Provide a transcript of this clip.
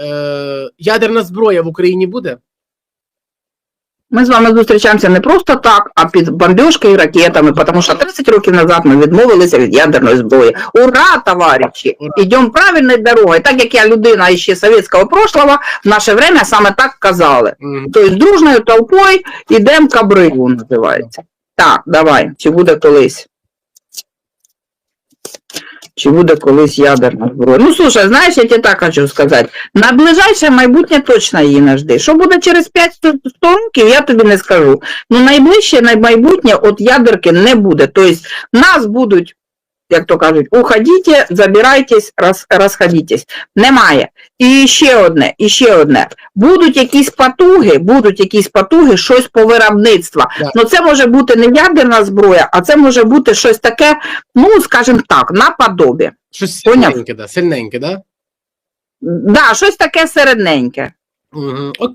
Е, ядерна зброя в Україні буде? Ми з вами зустрічаємося не просто так, а під бомбіжкою і ракетами, тому що 30 років назад ми відмовилися від ядерної зброї. Ура, товариші! Ідемо правильною дорогою. Так як я людина ще совєтського прошлого, в наше время саме так казали. Тобто дружною толпою йдемо к обриву, називається. Так, давай, чи буде колись? Чи буде колись ядерна зброя? Ну, слушай, знаєш, я тебе так хочу сказати. На ближайше майбутнє точно її не жди. Що буде через 5 років, я тобі не скажу. Ну, найближче, на майбутнє от ядерки не буде. Тобто нас будуть, як то кажуть, уходіть, забирайтесь, роз, розходітесь. Немає. І ще одне, і ще одне. Будуть якісь потуги, будуть якісь потуги, щось по виробництву. Да. Ну це може бути не ядерна зброя, а це може бути щось таке, ну, скажімо так, наподобі. Щось Поняв. сильненьке, да? Сильненьке, да? Да, щось таке середненьке. Угу. Окей.